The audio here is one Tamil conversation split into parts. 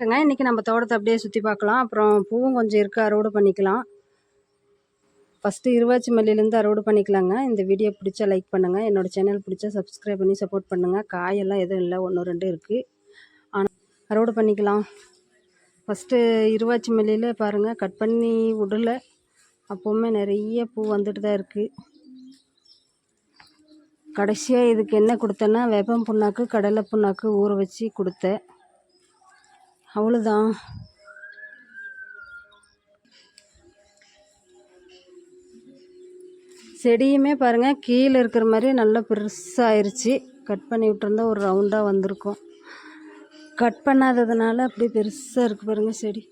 இருக்குங்க இன்றைக்கி நம்ம தோட்டத்தை அப்படியே சுற்றி பார்க்கலாம். அப்புறம் பூவும் கொஞ்சம் இருக்குது அறுவடை பண்ணிக்கலாம். ஃபஸ்ட்டு இருவாச்சி மல்லியிலேருந்து அறுவடை பண்ணிக்கலாங்க. இந்த வீடியோ பிடிச்சா லைக் பண்ணுங்கள் என்னோடய சேனல் பிடிச்சா சப்ஸ்கிரைப் பண்ணி சப்போர்ட் பண்ணுங்கள் காயெல்லாம் எதுவும் இல்லை. ஒன்று ரெண்டு இருக்குது ஆனால் அறுவடை பண்ணிக்கலாம். ஃபஸ்ட்டு இருவாச்சி மல்லியில் பாருங்கள் கட் பண்ணி விடல. அப்போவுமே நிறைய பூ வந்துட்டு தான் இருக்குது கடைசியாக இதுக்கு என்ன கொடுத்தேன்னா வேப்பம் புண்ணாக்கு கடலை புண்ணாக்கு ஊற வச்சு கொடுத்தேன். அவ்வளோதான் செடியுமே பாருங்கள் கீழே இருக்கிற மாதிரி நல்லா பெருசாகிருச்சு கட் பண்ணி விட்டுருந்தா ஒரு ரவுண்டாக வந்திருக்கும். கட் பண்ணாததுனால அப்படியே பெருசாக இருக்குது பாருங்கள் செடி.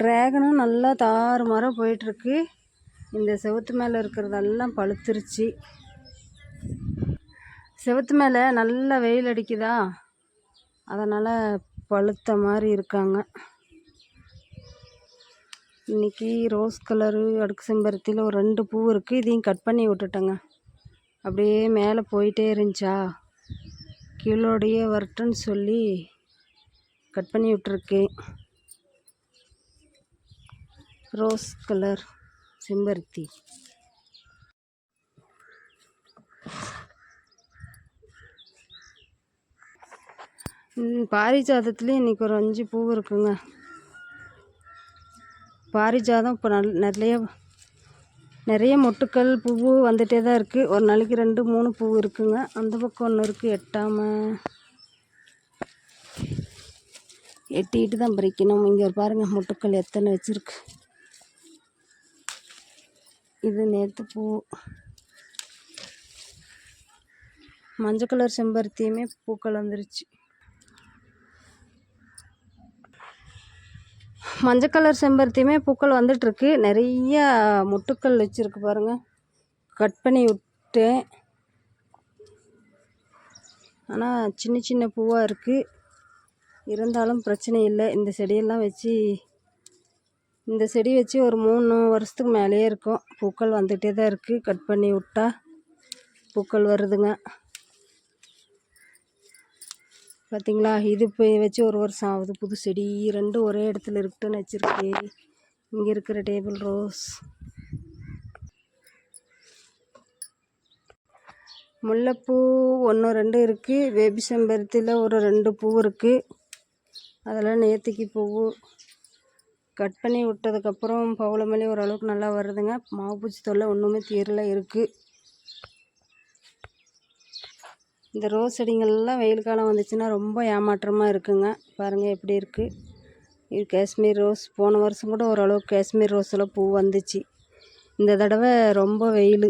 ட்ராகனும் நல்லா தாறுமாறாக போயிட்டுருக்கு. இந்த செவுத்து மேலே இருக்கிறதெல்லாம் பழுத்துருச்சு. செவுத்து மேலே நல்லா வெயில் அடிக்குதா? அதனால் பழுத்த மாதிரி இருக்காங்க. இன்றைக்கி ரோஸ் கலரு அடுக்கு செம்பருத்தியில் ஒரு ரெண்டு பூ இருக்குது இதையும் கட் பண்ணி விட்டுட்டேங்க. அப்படியே மேலே போயிட்டே இருந்துச்சா? கீழோடையே வரட்டுன்னு சொல்லி கட் பண்ணி விட்டுருக்கேன். ரோஸ் கலர் செம்பருத்தி. பாரிஜாதத்துலேயும் இன்றைக்கி ஒரு அஞ்சு பூ இருக்குங்க. பாரிஜாதம் இப்போ நல் நிறைய நிறைய மொட்டுக்கள் பூவு வந்துகிட்டே தான் இருக்குது ஒரு நாளைக்கு ரெண்டு மூணு பூ இருக்குங்க. அந்த பக்கம் ஒன்று இருக்குது எட்டாமல் எட்டிக்கிட்டு தான் பறிக்கணும். இங்கே பாருங்கள் மொட்டுக்கள் எத்தனை வச்சுருக்கு. இது நேற்று பூ. மஞ்சள் கலர் செம்பருத்தியுமே பூக்கள் வந்துருச்சு மஞ்சள் கலர் செம்பருத்தியுமே பூக்கள் வந்துட்டுருக்கு. நிறைய முட்டுக்கள் வச்சுருக்கு பாருங்கள் கட் பண்ணி விட்டேன். ஆனால் சின்ன சின்ன பூவாக இருக்குது இருந்தாலும் பிரச்சனை இல்லை. இந்த செடியெல்லாம் வச்சு இந்த செடி வச்சு ஒரு மூணு வருஷத்துக்கு மேலேயே இருக்கும். பூக்கள் வந்துகிட்டே தான் இருக்குது கட் பண்ணி விட்டா பூக்கள் வருதுங்க. பார்த்தீங்களா இது இப்போ வச்சு ஒரு வருஷம் ஆகுது. புது செடி ரெண்டும் ஒரே இடத்துல இருக்குன்னு வச்சுருக்கு. இங்கே இருக்கிற டேபிள் ரோஸ். முல்லைப்பூ ஒன்று ரெண்டு இருக்குது பேபி செம்பருத்தியில் ஒரு ரெண்டு பூ இருக்குது அதெல்லாம் நேற்றுக்கு பூ. கட் பண்ணி விட்டதுக்கப்புறம் பவுளமல்லி ஓரளவுக்கு நல்லா வருதுங்க. மாவு பூச்சி தொல்லை ஒன்றுமே தீரல இருக்குது இந்த ரோஸ் செடிங்கள்லாம் வெயில் காலம் வந்துச்சுன்னா ரொம்ப ஏமாற்றமாக இருக்குங்க. பாருங்கள் எப்படி இருக்குது இது காஷ்மீர் ரோஸ் போன வருஷம் கூட ஓரளவுக்கு காஷ்மீர் ரோஸில் பூ வந்துச்சு. இந்த தடவை ரொம்ப வெயில்.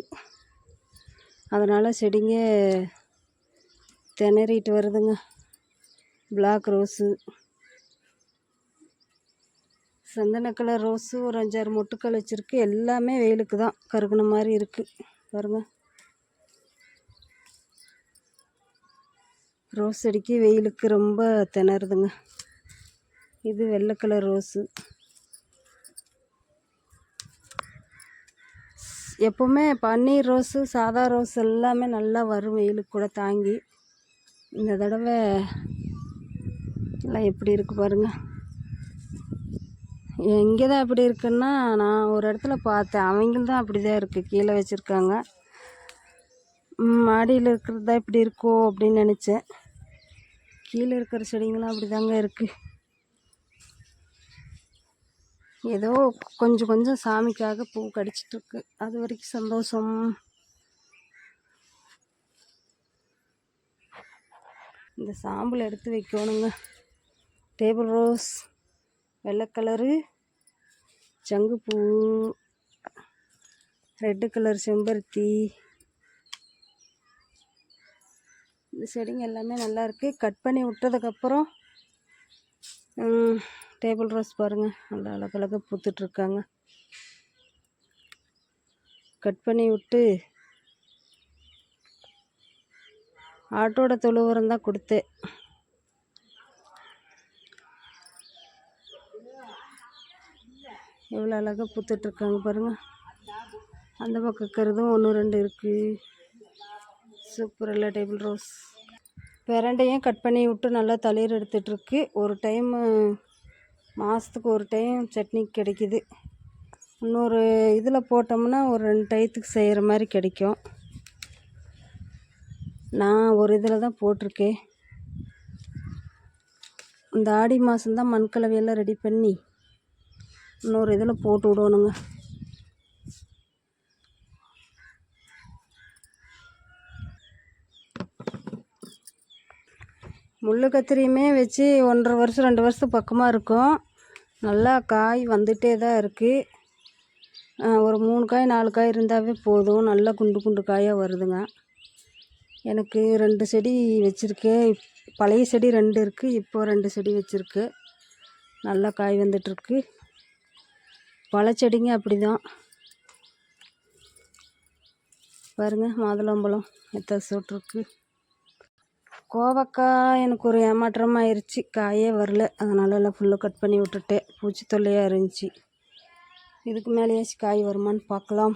அதனால் செடிங்க திணறிட்டு வருதுங்க. பிளாக் ரோஸு சந்தன கலர் ரோஸு ஒரு அஞ்சாறு மொட்டுக்கள் வச்சுருக்கு. எல்லாமே வெயிலுக்கு தான் கருகுன மாதிரி இருக்குது பாருங்கள் ரோஸ் செடிக்கு வெயிலுக்கு ரொம்ப திணறுதுங்க. இது வெள்ளை கலர் ரோஸு. எப்போவுமே பன்னீர் ரோஸு சாதா ரோஸ் எல்லாமே நல்லா வரும் வெயிலுக்கு கூட தாங்கி. இந்த தடவை எல்லாம் எப்படி இருக்குது பாருங்கள் எங்கே தான் அப்படி இருக்குன்னா நான் ஒரு இடத்துல பார்த்தேன். அவங்களும் அப்படி தான் இருக்குது கீழே வச்சுருக்காங்க. மாடியில் இருக்கிறது தான் இப்படி இருக்கோ அப்படின்னு நினச்சேன். கீழே இருக்கிற செடிங்களாம் அப்படி தாங்க இருக்குது ஏதோ கொஞ்சம் கொஞ்சம் சாமிக்காக பூ கடிச்சிட்ருக்கு. அது வரைக்கும் சந்தோஷம். இந்த சாம்பல் எடுத்து வைக்கணுங்க. டேபிள் ரோஸ் வெள்ளை கலரு சங்குப்பூ ரெட்டு கலர் செம்பருத்தி. இந்த செடிங்க எல்லாமே நல்லா இருக்குது கட் பண்ணி விட்டதுக்கப்புறம் டேபிள் ரோஸ் பாருங்கள் நல்லா அழகழகாக பூத்துட்ருக்காங்க கட் பண்ணி விட்டு ஆட்டோட தொழு உரம் தான் கொடுத்தேன். எவ்வளோ அழகாக பூத்துட்ருக்காங்க பாருங்கள் அந்த பக்கம் இருக்கிறதும் ஒன்று ரெண்டு இருக்குது சூப்பர் இல்லை டேபிள் ரோஸ் பிரண்டையும் கட் பண்ணி விட்டு நல்லா தளிர் எடுத்துகிட்ருக்கு. ஒரு டைமு மாதத்துக்கு ஒரு டைம் சட்னி கிடைக்கிது. இன்னொரு இதில் போட்டோம்னா ஒரு ரெண்டு டயத்துக்கு செய்கிற மாதிரி கிடைக்கும். நான் ஒரு இதில் தான் போட்டிருக்கேன். இந்த ஆடி மாதம்தான் மண் கலவையெல்லாம் ரெடி பண்ணி இன்னொரு இதில் போட்டு விடணுங்க. முள் கத்திரியுமே வச்சு ஒன்றரை வருஷம் ரெண்டு வருஷத்துக்கு பக்கமாக இருக்கும். நல்லா காய் வந்துகிட்டே தான் இருக்குது ஒரு மூணு காய் நாலு காய் இருந்தாவே போதும். நல்லா குண்டு குண்டு காயாக வருதுங்க. எனக்கு ரெண்டு செடி வச்சுருக்கேன் பழைய செடி ரெண்டு இருக்குது இப்போ ரெண்டு செடி வச்சுருக்கு. நல்லா காய் வந்துட்டுருக்கு பழச்செடிங்க அப்படி தான் பாருங்கள் மாதுளம்பழம் எத்தனை சொட்டுருக்கு கோவக்காய் எனக்கு ஒரு ஏமாற்றமாக ஆயிடுச்சு காயே வரல. அதனால எல்லாம் ஃபுல்லாக கட் பண்ணி விட்டுட்டேன். பூச்சி தொல்லையாக இருந்துச்சு. இதுக்கு மேலேயாச்சும் காய் வருமான்னு பார்க்கலாம்.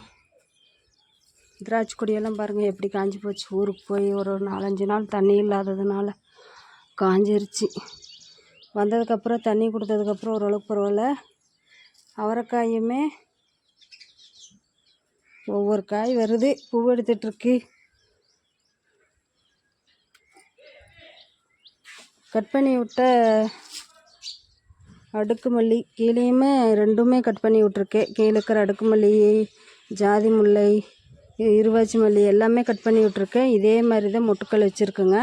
திராட்சை கொடியெல்லாம் பாருங்கள் எப்படி காஞ்சி போச்சு. ஊருக்கு போய் ஒரு நாலஞ்சு நாள் தண்ணி இல்லாததுனால காஞ்சிருச்சு. வந்ததுக்கப்புறம் தண்ணி கொடுத்ததுக்கப்புறம் ஓரளவுக்கு பரவாயில்ல. அவரைக்காயுமே ஒவ்வொரு காய் வருது. பூ எடுத்துகிட்ருக்கு கட் பண்ணி விட்ட அடுக்கு மல்லி கீழேயுமே ரெண்டுமே கட் பண்ணி விட்ருக்கேன் கீழே இருக்கிற அடுக்கு மல்லி ஜாதி முல்லை இருவாச்சி மல்லி எல்லாமே கட் பண்ணி விட்ருக்கேன் இதே மாதிரி தான் மொட்டுக்கள் வச்சுருக்குங்க.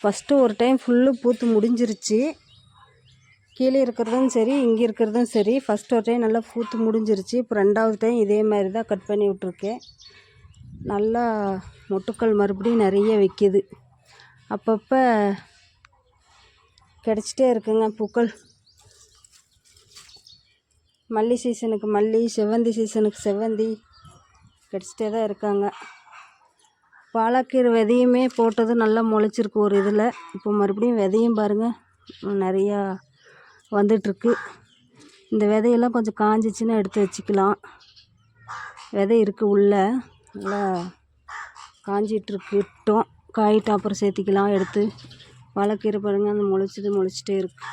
ஃபஸ்ட்டு ஒரு டைம் ஃபுல்லு பூத்து முடிஞ்சிருச்சு. கீழே இருக்கிறதும் சரி இங்கே இருக்கிறதும் சரி ஃபஸ்ட் ஒரு டைம் நல்லா பூத்து முடிஞ்சிருச்சு. இப்போ ரெண்டாவது டைம் இதே மாதிரி தான் கட் பண்ணி விட்ருக்கேன் நல்லா மொட்டுக்கள் மறுபடியும் நிறைய வைக்கிது. அப்பப்போ கிடச்சிட்டே இருக்குங்க பூக்கள். மல்லி சீசனுக்கு மல்லி செவ்வந்தி சீசனுக்கு செவ்வந்தி கிடச்சிட்டே தான் இருக்காங்க. பாலக்கீரை விதையுமே போட்டது நல்லா முளைச்சிருக்கு ஒரு இதில். இப்போ மறுபடியும் விதையும் பாருங்கள் நிறையா வந்துட்டுருக்கு. இந்த விதையெல்லாம் கொஞ்சம் காஞ்சிச்சின்னா எடுத்து வச்சுக்கலாம். விதை இருக்குது உள்ளே நல்லா காஞ்சிட்ருக்கிட்டோம் காயிட்டு அப்புறம் சேர்த்திக்கலாம் எடுத்து. வாழைக்கீரை பாருங்கள் அந்த முளைச்சது முளைச்சிட்டே இருக்கு.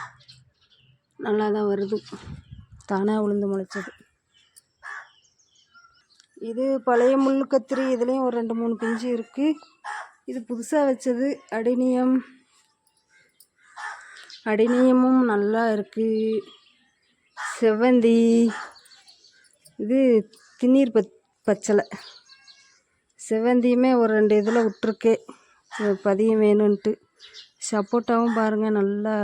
நல்லா தான் வருது. தானாக உளுந்து முளைச்சது இது பழைய முள் கத்திரி. இதுலேயும் ஒரு ரெண்டு மூணு பிஞ்சு இருக்குது இது புதுசாக வச்சது. அடினியம். அடினியமும் நல்லா இருக்குது செவ்வந்தி. இது திண்ணீர் பத் பச்சலை. செவ்வந்தியுமே ஒரு ரெண்டு இதில் விட்ருக்கேன் பதியம் வேணும்ன்ட்டு சப்போட்டாவும் பாருங்கள் நல்லா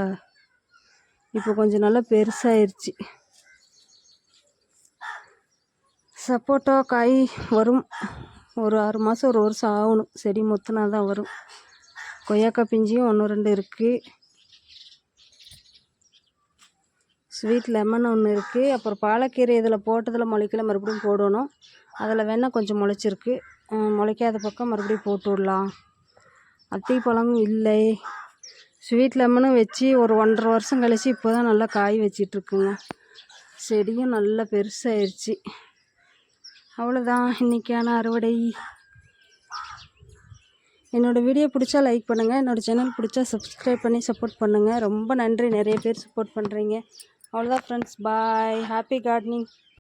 இப்போ கொஞ்சம் நல்லா பெருசாயிருச்சு. சப்போட்டா காய் வரும். ஒரு ஆறு மாதம் ஒரு வருஷம் ஆகணும். செடி மொத்தனா தான் வரும். கொய்யாக்காய் பிஞ்சியும் ஒன்று ரெண்டு இருக்குது ஸ்வீட் லெமன் ஒன்று இருக்குது அப்புறம் பாலக்கீரை இதில் போட்டதில் முளைக்கல மறுபடியும் போடணும். அதில் வேணால் கொஞ்சம் முளைச்சிருக்கு. முளைக்காத பக்கம் மறுபடியும் போட்டு விடலாம். அத்திப்பழமும் இல்லை. ஸ்வீட் லெமனும் வச்சு ஒரு ஒன்றரை வருஷம் கழிச்சு இப்போ தான் நல்லா காய் வச்சிட்ருக்குங்க. செடியும் நல்லா பெருசாகிடுச்சு அவ்வளோதான் இன்றைக்கான அறுவடை. என்னோடய வீடியோ பிடிச்சா லைக் பண்ணுங்கள் என்னோடய சேனல் பிடிச்சா சப்ஸ்கிரைப் பண்ணி சப்போர்ட் பண்ணுங்கள் ரொம்ப நன்றி. நிறைய பேர் சப்போர்ட் பண்ணுறீங்க அவ்வளோதான் ஃப்ரெண்ட்ஸ் பாய் ஹாப்பி கார்டனிங்